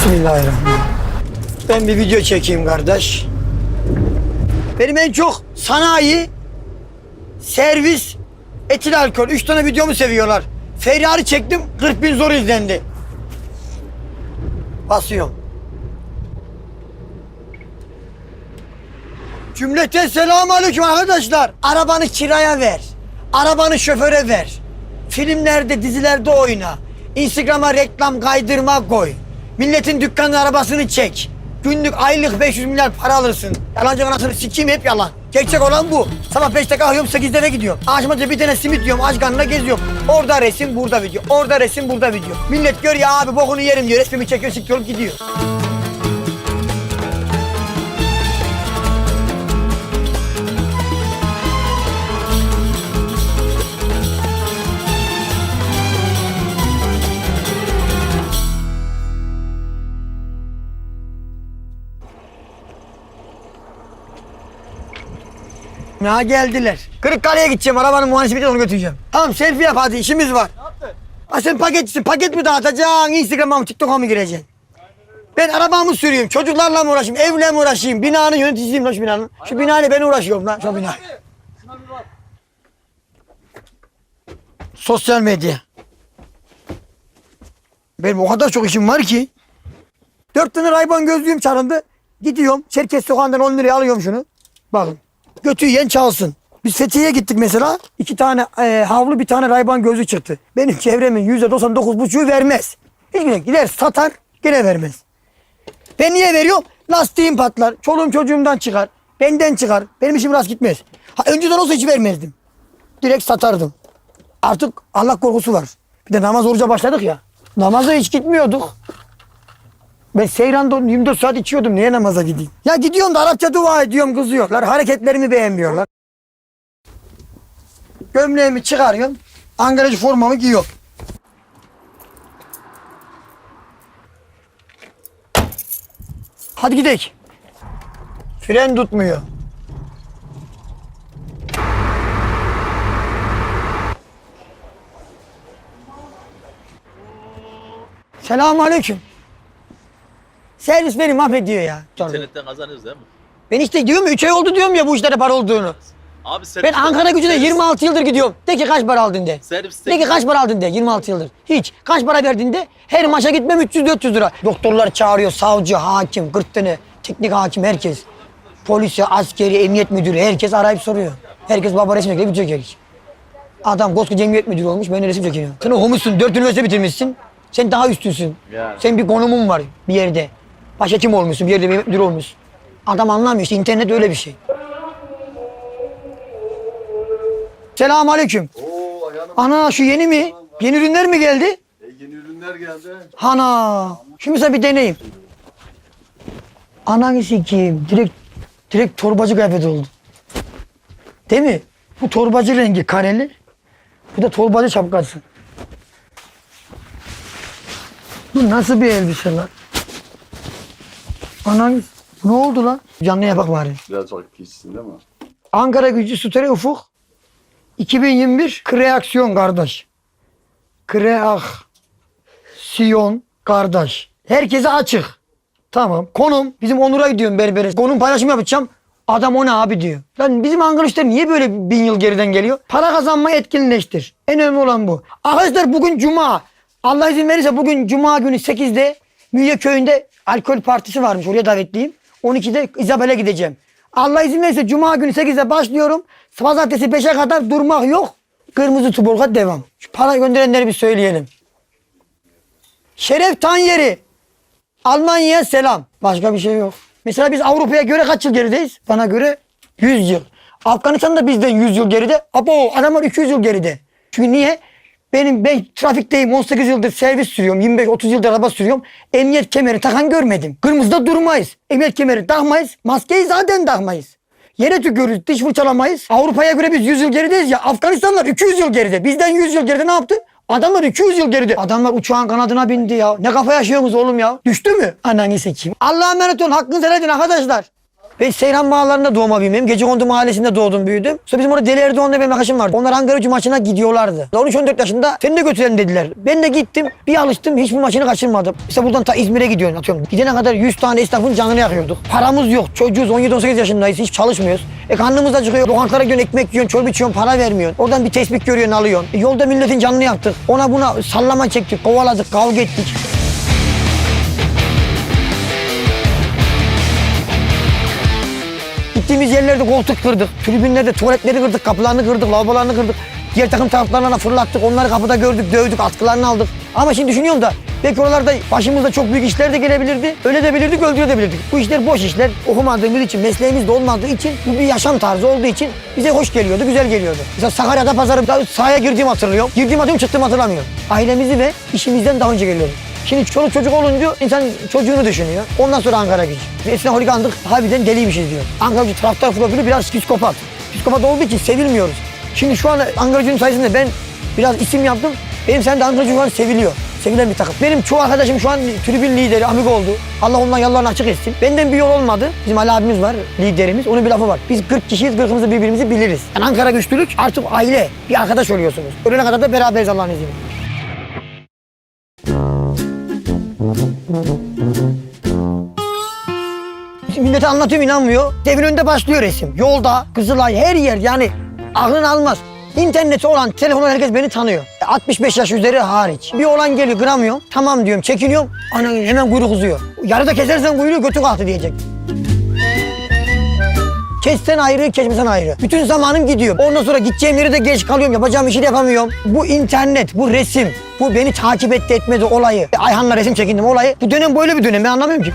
Bismillahirrahmanirrahim. Ben bir video çekeyim kardeş. Benim en çok sanayi, servis, etil alkol. Üç tane videomu seviyorlar. Ferrari çektim, 40 bin zor izlendi. Basıyorum. Cümleten selamun aleyküm arkadaşlar. Arabanı kiraya ver. Arabanı şoföre ver. Filmlerde, dizilerde oyna. Instagram'a reklam kaydırma koy. Milletin dükkanın arabasını çek. Günlük, aylık 500 milyar para alırsın. Yalancı anasını sikeyim hep yalan. Gerçek olan bu. Sabah 5'te kalkıyorum 8'de eve gidiyorum. Akşamca bir tane simit yiyorum, aç karnına geziyorum. Orada resim, burada video. Orada resim, burada video. Millet görüyor abi bokunu yerim diyor. Resmimi çekiyor, sikiyor gidiyor. Ya geldiler. Kırıkkale'ye gideceğim. Arabanın muayenesi bitti onu götüreceğim. Tamam selfie yap hadi işimiz var. Ne yaptın? Ha sen paketçisin. Paket mi dağıtacaksın? Instagram'a mı TikTok'a mı gireceksin? Ben arabamı sürüyorum. Çocuklarla mı uğraşayım? Evle mi uğraşayım? Binanın yöneticisiyim lan şu binanın. Şu binayla ben uğraşıyorum lan. Şu bina. Sosyal medya. Benim o kadar çok işim var ki. Dört tane rayban gözlüğüm çalındı. Gidiyorum. Çerkez sokağından 10 liraya alıyorum şunu. Bakın. Götü yiyen çalsın. Biz Fethiye'ye gittik mesela. iki tane e, havlu bir tane rayban gözü çıktı. Benim çevremin yüzde 99 buçuğu vermez. Hiçbir şey gider satar gene vermez. Ben niye veriyorum? Lastiğim patlar. Çoluğum çocuğumdan çıkar. Benden çıkar. Benim işim rast gitmez. Ha, önceden olsa hiç vermezdim. Direkt satardım. Artık Allah korkusu var. Bir de namaz oruca başladık ya. Namaza hiç gitmiyorduk. Ben Seyran'da 24 saat içiyordum. Niye namaza gideyim? Ya gidiyorum da Arapça dua ediyorum kızıyorlar. Hareketlerimi beğenmiyorlar. Gömleğimi çıkarıyorum. Ankaracı formamı giyiyorum. Hadi gidelim. Fren tutmuyor. Selamun aleyküm. Servis beni mahvediyor ya. İnternetten kazanıyoruz değil mi? Ben işte diyorum ya 3 ay oldu diyorum ya bu işlere para olduğunu. Abi servis... Ben Ankara gücüne 26 yıldır gidiyorum. De ki kaç para aldın de. Serviste... De ki kaç para aldın de 26 yıldır. Hiç. Kaç para verdin de. Her maça gitmem 300-400 lira. Doktorlar çağırıyor. Savcı, hakim, 40 tane. Teknik hakim herkes. Polisi, askeri, emniyet müdürü herkes arayıp soruyor. Herkes baba resim çekiyor, bir çekiyor. Adam koskoca emniyet müdürü olmuş, ben de resim çekiyorum. Sen okumuşsun, dört üniversite bitirmişsin. Sen daha üstünsün. Yani. Sen bir konumun var bir yerde. Başhekim olmuşsun, bir yerde bir müdür olmuşsun. Adam anlamıyor işte internet öyle bir şey. Selamun aleyküm. Oo ayağına Ana şu yeni mi? Yeni ürünler mi geldi? e, yeni ürünler geldi. Ana. Şimdi mesela bir deneyim. Ananı sikeyim. Direkt, direkt torbacı kıyafeti oldu. Değil mi? Bu torbacı rengi kareli. Bu da torbacı şapkası. Bu nasıl bir elbise lan? Ananı... Ne oldu lan? Canlıya bak bari. Biraz bak pişsin değil mi? Ankara gücü Sütere Ufuk 2021 kreaksiyon kardeş. Kreaksiyon kardeş. Herkese açık. Tamam. Konum. Bizim Onur'a gidiyorum berbere. Konum paylaşımı yapacağım. Adam o ne abi diyor. Lan bizim Ankara işleri niye böyle bin yıl geriden geliyor? Para kazanmayı etkinleştir. En önemli olan bu. Arkadaşlar bugün Cuma. Allah izin verirse bugün Cuma günü 8'de Müye köyünde alkol partisi varmış. Oraya davetliyim. 12'de İzabel'e gideceğim. Allah izin verirse Cuma günü 8'de başlıyorum. Pazartesi 5'e kadar durmak yok. Kırmızı tuborga devam. Şu para gönderenleri bir söyleyelim. Şeref Tanyeri. Almanya'ya selam. Başka bir şey yok. Mesela biz Avrupa'ya göre kaç yıl gerideyiz? Bana göre 100 yıl. Afganistan da bizden 100 yıl geride. Abo adamlar 200 yıl geride. Çünkü niye? Benim ben trafikteyim 18 yıldır servis sürüyorum. 25-30 yıldır araba sürüyorum. Emniyet kemeri takan görmedim. Kırmızıda durmayız. Emniyet kemeri takmayız. Maskeyi zaten takmayız. Yere tükürürüz, diş fırçalamayız. Avrupa'ya göre biz 100 yıl gerideyiz ya. Afganistanlar 200 yıl geride. Bizden 100 yıl geride ne yaptı? Adamlar 200 yıl geride. Adamlar uçağın kanadına bindi ya. Ne kafa yaşıyorsunuz oğlum ya? Düştü mü? Ananı sikeyim. Allah'a emanet olun. Hakkınızı helal edin arkadaşlar. Ben Seyran Bağları'nda doğma büyümeyim. Gecekondu mahallesinde doğdum büyüdüm. Sonra bizim orada Deli Erdoğan'da benim arkadaşım vardı. Onlar Ankara gücü maçına gidiyorlardı. 13-14 yaşında seni de götürelim dediler. Ben de gittim. Bir alıştım. Hiçbir maçını kaçırmadım. İşte buradan ta İzmir'e gidiyorsun atıyorum. Gidene kadar 100 tane esnafın canını yakıyorduk. Paramız yok. Çocuğuz 17-18 yaşındayız. Hiç çalışmıyoruz. E karnımız da çıkıyor. Lokantalara gidiyorsun ekmek yiyorsun. Çorba içiyorsun. Para vermiyorsun. Oradan bir tespih görüyorsun alıyorsun. E yolda milletin canını yaktık. Ona buna sallama çektik. Kovaladık. Kavga ettik. Gittiğimiz yerlerde koltuk kırdık. Tribünlerde tuvaletleri kırdık, kapılarını kırdık, lavabolarını kırdık. Diğer takım taraftarlarına fırlattık. Onları kapıda gördük, dövdük, atkılarını aldık. Ama şimdi düşünüyorum da belki oralarda başımızda çok büyük işler de gelebilirdi. Öyle de bilirdik, öldürebilirdik. Bu işler boş işler. Okumadığımız için, mesleğimiz de olmadığı için, bu bir yaşam tarzı olduğu için bize hoş geliyordu, güzel geliyordu. Mesela Sakarya'da pazarı sahaya girdiğimi hatırlıyorum. Girdiğimi hatırlıyorum, çıktığımı hatırlamıyorum. Ailemizi ve işimizden daha önce geliyordu. Şimdi çoluk çocuk olunca insan çocuğunu düşünüyor. Ondan sonra Ankara gücü. Eskiden holigandık, harbiden deliymişiz diyor. Ankara gücü taraftar profili biraz psikopat. Psikopat olduğu için sevilmiyoruz. Şimdi şu an Ankara gücünün sayesinde ben biraz isim yaptım. Benim sen de Ankara gücü şu an seviliyor. Sevilen bir takım. Benim çoğu arkadaşım şu an tribün lideri, amik oldu. Allah ondan yollarını açık etsin. Benden bir yol olmadı. Bizim Ali abimiz var, liderimiz. Onun bir lafı var. Biz 40 kişiyiz, 40'ımızı birbirimizi biliriz. Yani Ankara güçlülük artık aile, bir arkadaş oluyorsunuz. Ölene kadar da beraberiz Allah'ın izniyle. Millete anlatıyorum inanmıyor. Devin önünde başlıyor resim. Yolda, Kızılay, her yer yani aklın almaz. İnterneti olan, telefonu herkes beni tanıyor. 65 yaş üzeri hariç. Bir olan geliyor kıramıyorum. Tamam diyorum çekiniyorum. Ana hemen kuyruk uzuyor. Yarıda kesersen kuyruğu götü kalktı diyecek. Kessen ayrı, kesmesen ayrı. Bütün zamanım gidiyor. Ondan sonra gideceğim yere de geç kalıyorum. Yapacağım işi de yapamıyorum. Bu internet, bu resim, bu beni takip etti etmedi olayı. Ayhan'la resim çekindim olayı. Bu dönem böyle bir dönem ben anlamıyorum ki.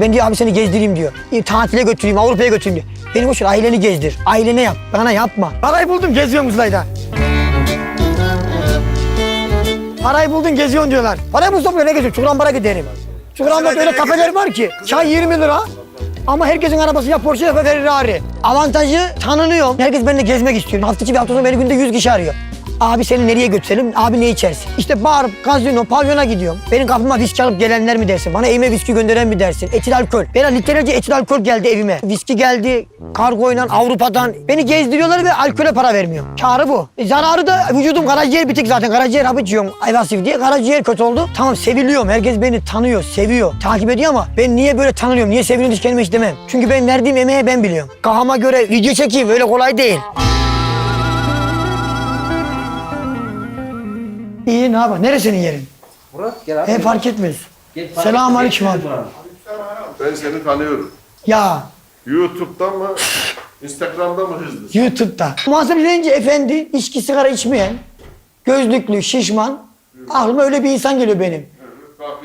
Ben diyor abi seni gezdireyim diyor. İyi, Tatile götüreyim, Avrupa'ya götüreyim diyor. Beni boş ver, aileni gezdir. Ailene yap, bana yapma. Parayı buldum, geziyorum Uzlay'da. Parayı buldun, geziyorsun diyorlar. Parayı bulsam ne geziyorum? Çukurambar'a giderim. Çukurambar'da öyle kafeler var ki. Çay 20 lira. Ama herkesin arabası ya Porsche ya Ferrari. Avantajı tanınıyorum. Herkes benimle gezmek istiyor. Hafta içi bir hafta sonu beni günde 100 kişi arıyor. Abi seni nereye götürelim? Abi ne içersin? İşte bar, gazino, pavyona gidiyorum. Benim kapıma viski alıp gelenler mi dersin? Bana evime viski gönderen mi dersin? Etil alkol. Bana litrelerce etil alkol geldi evime. Viski geldi kargoyla Avrupa'dan. Beni gezdiriyorlar ve alkole para vermiyor. Karı bu. E, zararı da vücudum karaciğer bitik zaten. Karaciğer hapı içiyorum. Ayvasif diye. Karaciğer kötü oldu. Tamam seviliyorum. Herkes beni tanıyor, seviyor, takip ediyor ama ben niye böyle tanınıyorum? Niye seviliyorum hiç kendime hiç demem. Çünkü ben verdiğim emeğe ben biliyorum. Kafama göre video çekeyim öyle kolay değil. İyi ne yapalım? Neresinin yerin? Murat gel abi. E fark etmez. Selamun aleyküm abi. Ben seni tanıyorum. Ya YouTube'dan mı? Instagram'dan mı hızlısın? YouTube'da. Muhasebe deyince efendi, içki sigara içmeyen, gözlüklü, şişman. Aklıma öyle bir insan geliyor benim.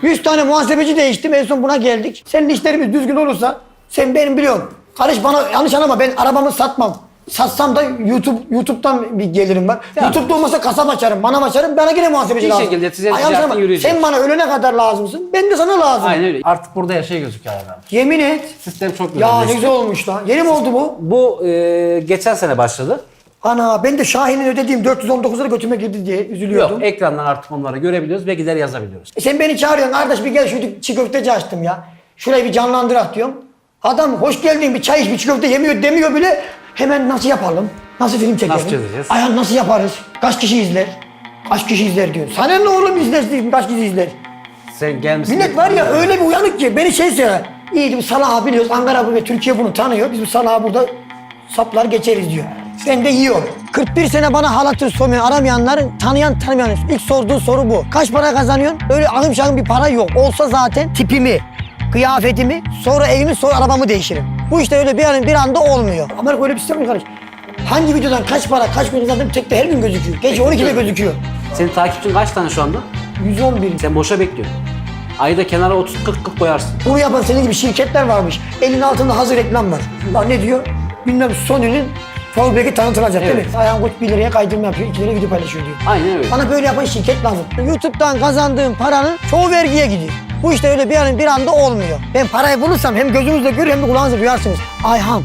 Yüz tane muhasebeci değiştim en son buna geldik. Senin işlerimiz düzgün olursa sen benim biliyorum. Karış bana yanlış anlama ben arabamı satmam. Satsam da YouTube YouTube'dan bir gelirim var. YouTube'da olmasa kasap açarım, manav açarım. Bana yine muhasebeci Bir lazım. şekilde ticaret- Ay, yanlış ticaretin anlama. yürüyecek. Sen bana ölene kadar lazımsın. Ben de sana lazım. Aynen öyle. Artık burada her şey gözüküyor abi. Yemin et. Sistem çok güzel. Ya ne güzel olmuş lan. Yeni mi oldu bu? Bu e, geçen sene başladı. Ana ben de Şahin'in ödediğim 419 lira götüme girdi diye üzülüyordum. Yok ekrandan artık onları görebiliyoruz ve gider yazabiliyoruz. E Sen beni çağırıyorsun kardeş bir gel şu çiğ köfteci açtım ya. Şurayı bir canlandırak diyorum. Adam hoş geldin bir çay iç bir çiğ köfte yemiyor demiyor bile. Hemen nasıl yapalım? Nasıl film çekelim? Nasıl çözeceğiz? Ayhan nasıl yaparız? Kaç kişi izler? Kaç kişi izler diyor. Sana ne oğlum izlersin kaç kişi izler? Sen gelmişsin. Millet var ya öyle bir uyanık ki beni şey söylüyor. İyi bu Salah'ı biliyoruz. Ankara ve Türkiye bunu tanıyor. Biz bu Salah'ı burada saplar geçeriz diyor. Ben de yiyorum. 41 sene bana halatır sormayan aramayanların tanıyan tanımayan ilk sorduğu soru bu. Kaç para kazanıyorsun? Öyle ahım şahım bir para yok. Olsa zaten tipimi, kıyafetimi, sonra evimi, sonra arabamı değişirim. Bu işte öyle bir an bir anda olmuyor. Amerika öyle bir sistem mi kardeş? Hangi videodan kaç para, kaç gün kazandım tek de her gün gözüküyor. Gece 12'de gözüküyor. Senin takipçin kaç tane şu anda? 111. Sen boşa bekliyorsun. Ayda kenara 30-40 40 koyarsın. Bunu yapan senin gibi şirketler varmış. Elin altında hazır reklam var. Bak ne diyor? Bilmem Sony'nin fallback'i tanıtılacak değil Evet. mi? Ayağın koç 1 liraya kaydırma yapıyor, 2 liraya video paylaşıyor diyor. Aynen öyle. Bana böyle yapan şirket lazım. YouTube'dan kazandığım paranın çoğu vergiye gidiyor. Bu işte öyle bir an bir anda olmuyor. Ben parayı bulursam hem gözünüzle görür hem de kulağınızla duyarsınız. Ayhan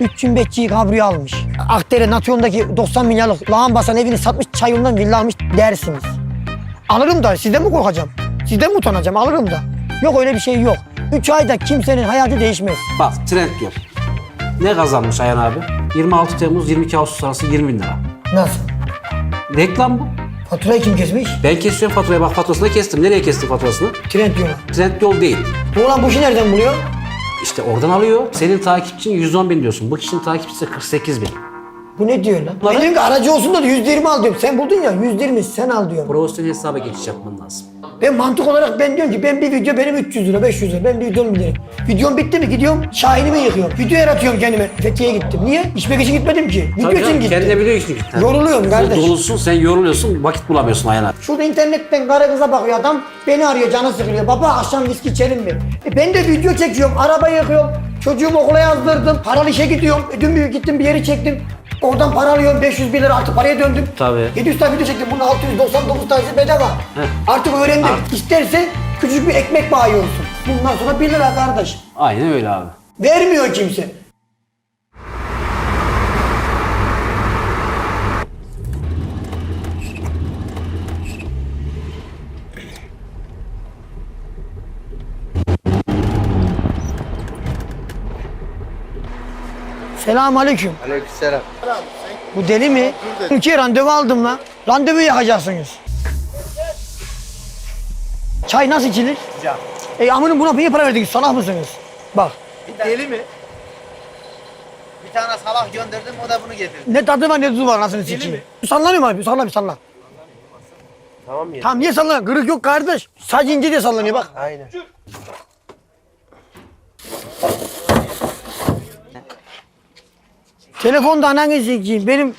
3000 bekçiyi kabriyo almış. Akdere Natyon'daki 90 milyarlık lağım basan evini satmış çayından villa almış dersiniz. Alırım da sizden mi korkacağım? Sizden mi utanacağım? Alırım da. Yok öyle bir şey yok. 3 ayda kimsenin hayatı değişmez. Bak trend gör. Ne kazanmış Ayhan abi? 26 Temmuz 22 Ağustos arası 20 bin lira. Nasıl? Reklam bu. Faturayı kim kesmiş? Ben kesiyorum faturayı bak faturasını kestim. Nereye kestim faturasını? Trend yolu. Trendyol değil. Bu olan bu işi nereden buluyor? İşte oradan alıyor. Senin takipçin 110 bin diyorsun. Bu kişinin takipçisi 48 bin. Bu ne diyor lan? Bunları- Ben diyorum ki aracı olsun da yüzde yirmi al diyorum. Sen buldun ya yüzde yirmi sen al diyorum. Profesyonel hesaba geçiş yapman lazım. Ben mantık olarak ben diyorum ki ben bir video benim 300 lira 500 lira ben bir videomu bilirim. Videom bitti mi gidiyorum Şahin'imi yıkıyorum. Video yaratıyorum kendime. Fethiye'ye gittim. Niye? İçmek için gitmedim ki. Video Tabii için gittim. kendine biliyor çünkü. Yoruluyorum kardeş. Dolusun sen yoruluyorsun vakit bulamıyorsun abi. Şurada internetten karı kıza bakıyor adam. Beni arıyor canı sıkılıyor. Baba akşam viski içelim mi? E ben de video çekiyorum. Araba yıkıyorum. Çocuğumu okula yazdırdım. Paralı işe gidiyorum. E dün bir gittim bir yeri çektim. Oradan para alıyorum 500 bin lira artık paraya döndüm. Tabii. 700 tane video çektim. Bunun 699 tanesi bedava. Artık öğrendim. İsterse küçük bir ekmek bayi olsun. Bundan sonra 1 lira kardeş. Aynen öyle abi. Vermiyor kimse. Selam aleyküm. Aleykümselam. Bu deli mi? İki randevu aldım lan. Randevu yakacaksınız. Çay nasıl içilir? Sıcak. E amının buna niye para verdiniz? Salak mısınız? Bak. Deli mi? Bir tane salak gönderdim o da bunu getirdi. Ne tadı var ne tuzu var anasını sikeyim. Sallanıyor mu abi? Salla bir salla. Tamam mı? Tamam niye sallanıyor? Kırık yok kardeş. Sadece ince de sallanıyor bak. Aynen. Telefonda ananı sikeyim. Benim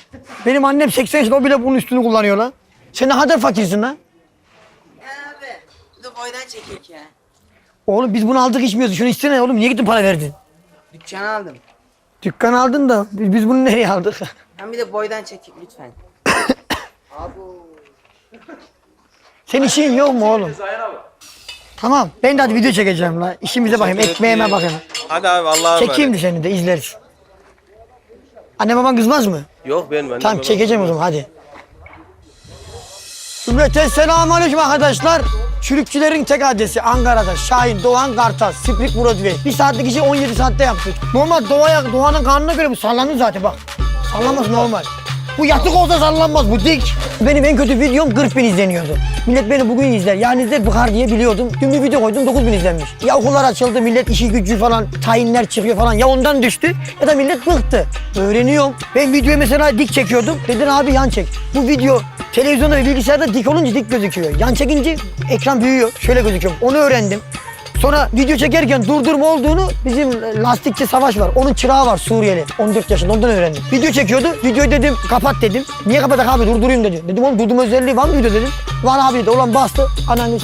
benim annem 80 yaşında o bile bunun üstünü kullanıyor lan. Sen ne kadar fakirsin lan? Abi, dur boydan çekek ya. Oğlum biz bunu aldık içmiyoruz. Şunu içsene oğlum. Niye gittin para verdin? Dükkanı aldım. Dükkan aldın da biz, biz bunu nereye aldık? Ben bir de boydan çekeyim lütfen. Senin işin yok mu oğlum? Tamam. Ben de hadi video çekeceğim la. İşimize bakayım. Ekmeğime bakayım. Hadi abi Allah'a Çekeyim de seni de izleriz. Anne baban kızmaz mı? Yok ben ben. Tamam çekeceğim o zaman hadi. Cümleten selamun aleyküm arkadaşlar. Çürükçülerin tek adresi Ankara'da Şahin, Doğan, Kartal, Sprik, Broadway. Bir saatlik işi 17 saatte yaptık. Normal Doğa'ya, Doğan'ın karnına göre bu sallanır zaten bak. Sallanmaz normal. Bu yatık olsa sallanmaz bu dik. Benim en kötü videom 40 bin izleniyordu. Millet beni bugün izler. Yani izler bıkar diye biliyordum. Dün bir video koydum 9 bin izlenmiş. Ya okullar açıldı millet işi gücü falan tayinler çıkıyor falan. Ya ondan düştü ya da millet bıktı. Öğreniyorum. Ben videoyu mesela dik çekiyordum. Dedin abi yan çek. Bu video televizyonda ve bilgisayarda dik olunca dik gözüküyor. Yan çekince ekran büyüyor. Şöyle gözüküyor. Onu öğrendim. Sonra video çekerken durdurma olduğunu bizim lastikçi Savaş var. Onun çırağı var Suriyeli. 14 yaşında ondan öğrendim. Video çekiyordu. Videoyu dedim kapat dedim. Niye kapatak abi durdurayım dedi. Dedim oğlum durdurma özelliği var mı video dedim. Var abi dedi. Ulan bastı. Ananı.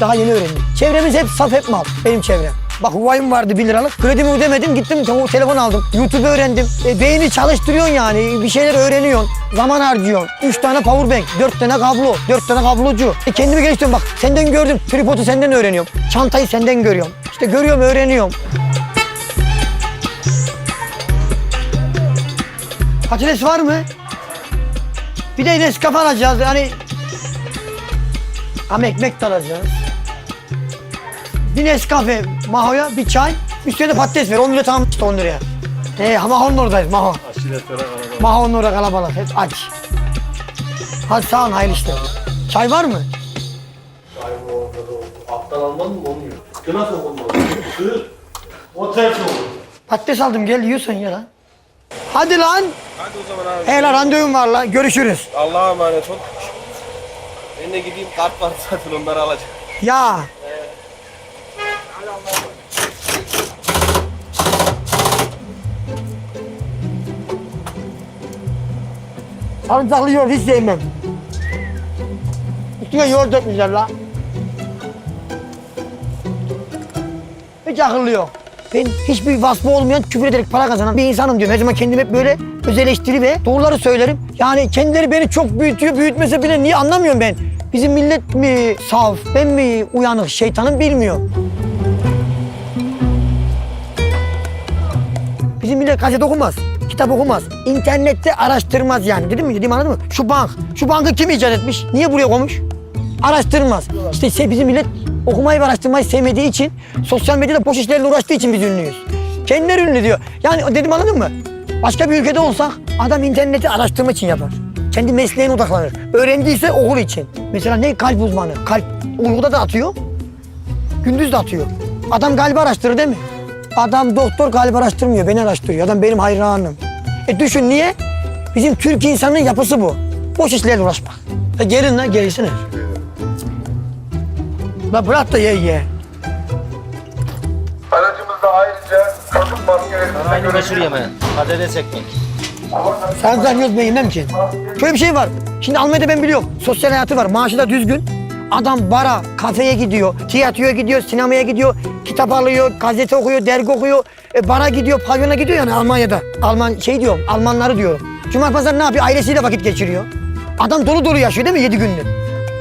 Daha yeni öğrendim. Çevremiz hep saf hep mal. Benim çevrem. Bak Huawei'm vardı 1 liralık. Kredimi ödemedim. Gittim te- telefon aldım. YouTube öğrendim. E, beyni çalıştırıyorsun yani. Bir şeyler öğreniyorsun. Zaman harcıyorsun. 3 tane powerbank, 4 tane kablo, 4 tane kablocu. E, kendimi geliştiriyorum. Bak senden gördüm. Tripodu senden öğreniyorum. Çantayı senden görüyorum. İşte görüyorum, öğreniyorum. Patates var mı? Bir de Nescafe alacağız. Hani ama ekmek de alacağız. Bir Nescafe Maho'ya, bir çay, üstüne de patates ver. 10 lira tamam işte 10 liraya. He, Maho'nun oradayız Maho. Maho'nun orada kalabalık. Hep aç. Hadi sağ olun hayırlı işler. Çay var mı? Alttan alman mı olmuyor? Kına sokulmalı. Kır. O ters olur. Patates aldım gel yiyorsan ya lan. Hadi lan. Hadi o zaman abi. He lan randevum var lan. Görüşürüz. Allah'a emanet ol. Ben de gideyim kart var zaten onları alacağım. Ya. Sarımsaklı yoğurt hiç sevmem. Üstüne yoğurt dökmüşler la. Hiç akıllı yok. Ben hiçbir vasfı olmayan küfür ederek para kazanan bir insanım diyorum. Her zaman kendim hep böyle öz ve doğruları söylerim. Yani kendileri beni çok büyütüyor, büyütmese bile niye anlamıyorum ben. Bizim millet mi saf, ben mi uyanık şeytanım bilmiyor. Millet gazete okumaz, kitap okumaz, internette araştırmaz yani. Dedim mi? Dedim anladın mı? Şu bank, şu bankı kim icat etmiş? Niye buraya koymuş? Araştırmaz. İşte bizim millet okumayı ve araştırmayı sevmediği için, sosyal medyada boş işlerle uğraştığı için biz ünlüyüz. Kendileri ünlü diyor. Yani dedim anladın mı? Başka bir ülkede olsak adam interneti araştırma için yapar. Kendi mesleğine odaklanır. Öğrendiyse okul için. Mesela ne kalp uzmanı. Kalp uykuda da atıyor. Gündüz de atıyor. Adam kalbi araştırır değil mi? Adam doktor kalbi araştırmıyor. Beni araştırıyor. Adam benim hayranım. E düşün niye? Bizim Türk insanının yapısı bu. Boş işlerle uğraşmak. E gelin lan gerisine. La bırak da ye ye. Aracımızda ayrıca kasıt maskelerimize Aynı göre meşhur yemeği. Patates ekmek. Sen zannediyorsun ben yemem ki. Şöyle bir şey var. Şimdi Almanya'da ben biliyorum. Sosyal hayatı var. Maaşı da düzgün. Adam bara, kafeye gidiyor, tiyatroya gidiyor, sinemaya gidiyor, kitap alıyor, gazete okuyor, dergi okuyor, e, bara gidiyor, pavyona gidiyor yani Almanya'da. Alman şey diyorum, Almanları diyorum. Cuma pazarı ne yapıyor? Ailesiyle vakit geçiriyor. Adam dolu dolu yaşıyor değil mi yedi günlük?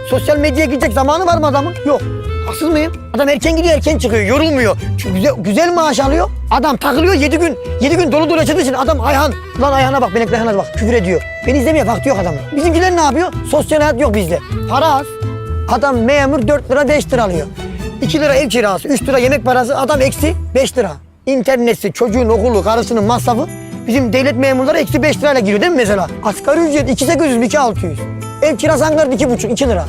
Sosyal medyaya gidecek zamanı var mı adamın? Yok. Haksız mıyım? Adam erken gidiyor erken çıkıyor yorulmuyor. Çünkü güzel, güzel maaş alıyor. Adam takılıyor yedi gün. Yedi gün dolu dolu yaşadığı için adam Ayhan. Lan Ayhan'a bak benekli Ayhan'a bak küfür ediyor. Beni izlemeye vakti yok adamın. Bizimkiler ne yapıyor? Sosyal hayat yok bizde. Para az. Adam memur 4 lira 5 lira alıyor. 2 lira ev kirası, 3 lira yemek parası, adam eksi 5 lira. İnterneti, çocuğun okulu, karısının masrafı bizim devlet memurları eksi 5 lirayla giriyor değil mi mesela? Asgari ücret 2800, 2600. Ev kirası Ankara'da 2,5, 2 lira.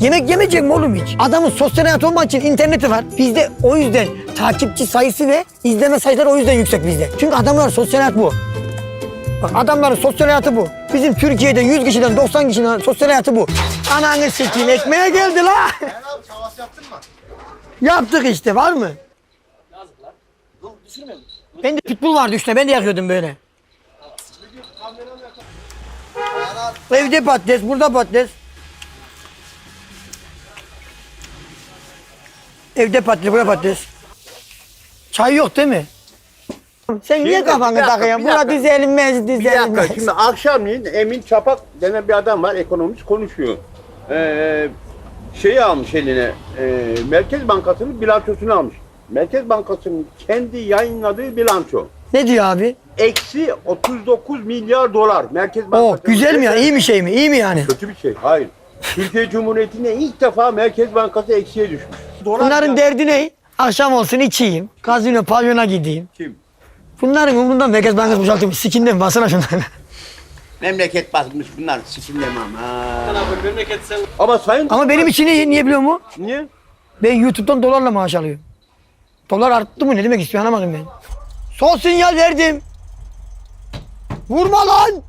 Yemek yemeyecek mi oğlum hiç? Adamın sosyal hayat olmak için interneti var. Bizde o yüzden takipçi sayısı ve izleme sayıları o yüzden yüksek bizde. Çünkü adamlar sosyal hayat bu. Bak adamların sosyal hayatı bu. Bizim Türkiye'de 100 kişiden 90 kişinin sosyal hayatı bu. Ananı sikeyim ekmeğe geldi la. Yaptık işte var mı? Ben de pitbull vardı üstüne ben de yakıyordum böyle. Evde patates, burada patates. Evde patates, burada patates. Çay yok değil mi? Sen niye Şimdi, kafanı bir dakika, takıyorsun? bir Buna dakika. düzelmez, Bir düzelmez. dakika şimdi akşamleyin Emin Çapak denen bir adam var ekonomist konuşuyor. Ee, şeyi almış eline e, Merkez Bankası'nın bilançosunu almış. Merkez Bankası'nın kendi yayınladığı bilanço. Ne diyor abi? Eksi 39 milyar dolar. Merkez Bankası. güzel mi ya? İyi mi şey mi? İyi mi yani? Kötü bir şey. Hayır. Türkiye Cumhuriyeti'nde ilk defa Merkez Bankası eksiye düşmüş. Dolar Bunların derdi ne? Akşam olsun içeyim. Gazino, pavyona gideyim. Kim? Bunların umurunda Merkez Bankası boşaltayım. Sikinden basına şunları. Memleket basmış bunlar. Sikimlemem ha. Abi memleket sen Ama sayın... Ama benim için iyi. Niye biliyor musun? Niye? Ben YouTube'dan dolarla maaş alıyorum. Dolar arttı mı? Ne demek istiyor anlamadım ben. Son sinyal verdim. Vurma lan!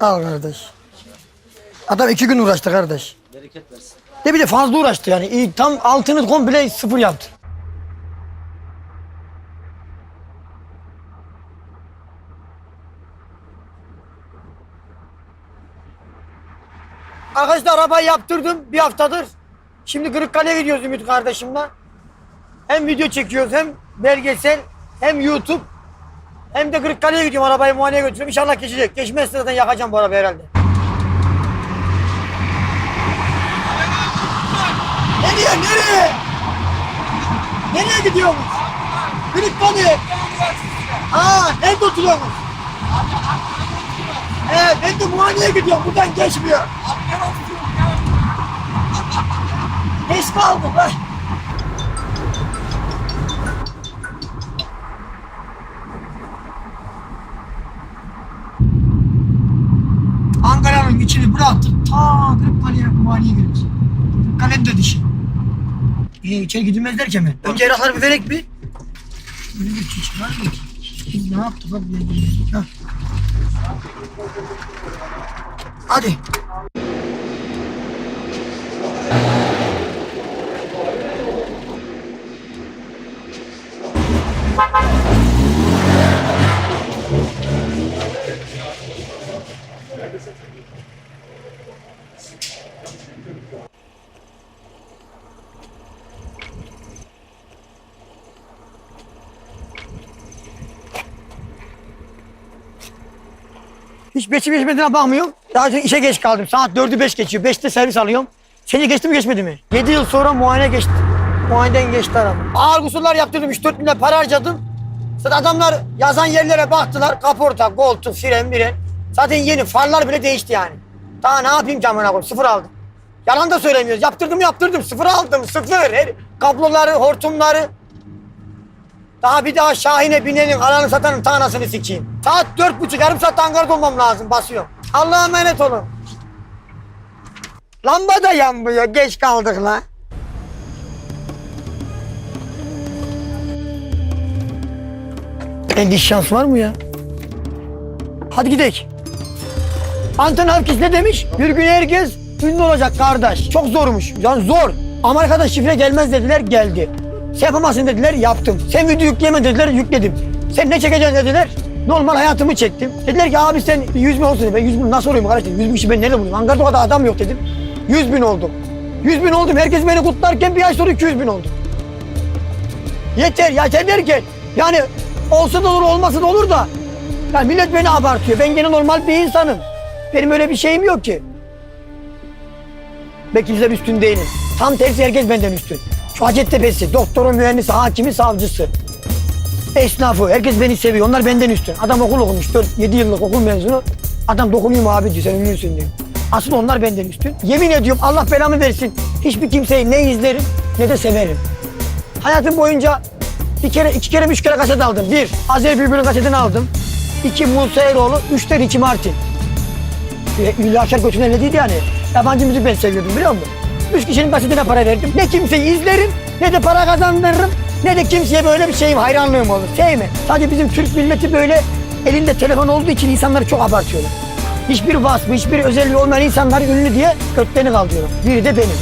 Al kardeş. Adam iki gün uğraştı kardeş. bereket versin. De bir de fazla uğraştı yani. İyi, tam altını komple sıfır yaptı. Arkadaşlar arabayı yaptırdım bir haftadır. Şimdi Kırıkkale'ye gidiyoruz Ümit kardeşimle. Hem video çekiyoruz hem belgesel hem YouTube. Hem de Kırıkkale'ye gidiyorum arabayı muayeneye götürüyorum. İnşallah geçecek. Geçmezse zaten yakacağım bu arabayı herhalde. Nereye nereye? Nereye gidiyorsunuz? Kırıkkale. Aa nerede oturuyorsunuz? Evet ben de muayeneye gidiyorum. Buradan geçmiyor. Geç kaldım lan. Ankara'nın içini bıraktık. Ta Kırıkkale'ye muayeneye gidiyoruz. Kırıkkale'nin de dışı. İyi içeri gidilmez derken mi? Önce evrakları bir verek bir. Böyle bir şey çıkar mı? Ne yaptık buraya geldik ha? Hadi. Hiç beşi geçmediğine bakmıyorum. Daha önce işe geç kaldım. Saat dördü beş geçiyor. Beşte servis alıyorum. Seni geçti mi geçmedi mi? Yedi yıl sonra muayene geçti. Muayeneden geçti araba. Ağır kusurlar yaptırdım. Üç dört bin lira para harcadım. Zaten adamlar yazan yerlere baktılar. Kaporta, koltuk, fren, miren. Zaten yeni. Farlar bile değişti yani. Daha ne yapayım camına koyayım? Sıfır aldım. Yalan da söylemiyoruz. Yaptırdım yaptırdım. Sıfır aldım. Sıfır. Her, kabloları, hortumları. Daha bir daha Şahin'e binenin, alanı satanın tanasını sikeyim. Saat dört buçuk, yarım saat Ankara'da olmam lazım, basıyorum. Allah'a emanet olun. Lamba da yanmıyor, geç kaldık la. Elde şans var mı ya? Hadi gidelim. Anton Hopkins ne demiş? Bir gün herkes ünlü olacak kardeş. Çok zormuş. Yani zor. Amerika'da şifre gelmez dediler geldi. Sen yapamazsın dediler yaptım. Sen video yükleyemem dediler yükledim. Sen ne çekeceksin dediler. Normal hayatımı çektim. Dediler ki abi sen 100 bin olsun. Ben 100 bin nasıl olayım kardeşim? 100 bin kişi ben nerede bulayım? Ankara'da o kadar adam yok dedim. 100 bin oldum. 100 bin oldum. Herkes beni kutlarken bir ay sonra 200 bin oldum. Yeter ya yeter derken yani olsa da olur olmasa da olur da ya millet beni abartıyor. Ben gene normal bir insanım. Benim öyle bir şeyim yok ki. Ben kimseden üstün değilim. Tam tersi herkes benden üstün. Hacettepe'si, doktoru, mühendisi, hakimi, savcısı. Esnafı, herkes beni seviyor. Onlar benden üstün. Adam okul okumuş, 4-7 yıllık okul mezunu. Adam dokunayım abi diyor, sen ünlüsün diyor. Asıl onlar benden üstün. Yemin ediyorum Allah belamı versin. Hiçbir kimseyi ne izlerim ne de severim. Hayatım boyunca bir kere, iki kere, üç kere kaset aldım. Bir, Azer Bülbül'ün kasetini aldım. İki, Musa Eroğlu. Üç de Ricky Martin. Hülya Avşar götünün ellediğiydi yani. Yabancı müzik ben seviyordum biliyor musun? Üç kişinin kasetine para verdim. Ne kimseyi izlerim, ne de para kazandırırım, ne de kimseye böyle bir şeyim, hayranlığım olur. Sevme. Sadece bizim Türk milleti böyle elinde telefon olduğu için insanları çok abartıyorlar. Hiçbir vasfı, hiçbir özelliği olmayan insanlar ünlü diye göklerini kaldırıyorlar. Biri de benim.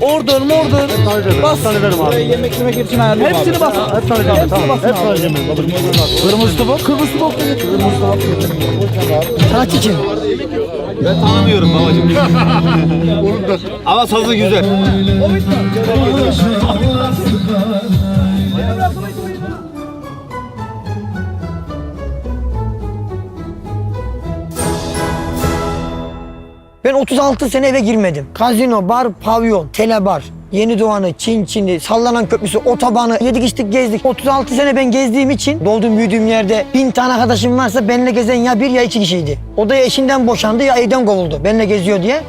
Yemek, order, morder, bas. Buraya yemek yemek hepsini ayarlayayım Hepsini bas. Hepsini alacağım. Hepsini bas. Hepsini alacağım. Kırmızı tabak. Kırmızı tabak. Kırmızı. Sanatçı kim? Ben tanımıyorum babacığım Ama sazı güzel Ben 36 sene eve girmedim. Kazino, bar, pavyon, telebar, Yeni Doğan'ı, Çin Çin'i, sallanan köprüsü, otobanı yedik içtik gezdik. 36 sene ben gezdiğim için doğduğum büyüdüğüm yerde bin tane arkadaşım varsa benimle gezen ya bir ya iki kişiydi. O da ya eşinden boşandı ya evden kovuldu. Benimle geziyor diye.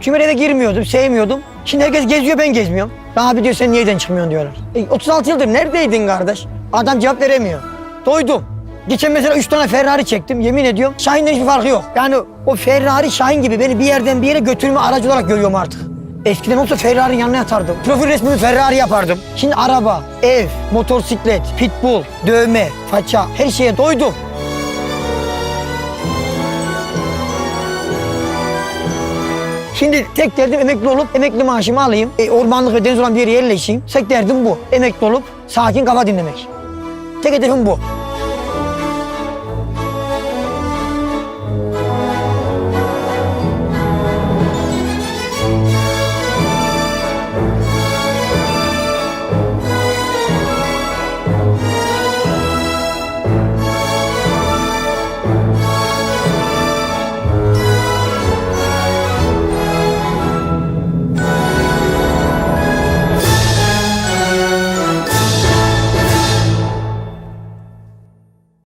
Kimin eve girmiyordum, sevmiyordum. Şimdi herkes geziyor ben gezmiyorum. Abi diyor sen niye evden çıkmıyorsun diyorlar. E, 36 yıldır neredeydin kardeş? Adam cevap veremiyor. Doydum. Geçen mesela üç tane Ferrari çektim yemin ediyorum. Şahin'den hiçbir farkı yok. Yani o Ferrari Şahin gibi beni bir yerden bir yere götürme aracı olarak görüyorum artık. Eskiden olsa Ferrari'nin yanına yatardım. Profil resmimi Ferrari yapardım. Şimdi araba, ev, motosiklet, pitbull, dövme, faça her şeye doydum. Şimdi tek derdim emekli olup emekli maaşımı alayım. E, ormanlık ve deniz olan bir yere yerleşeyim. Tek derdim bu. Emekli olup sakin kafa dinlemek. Tek hedefim bu.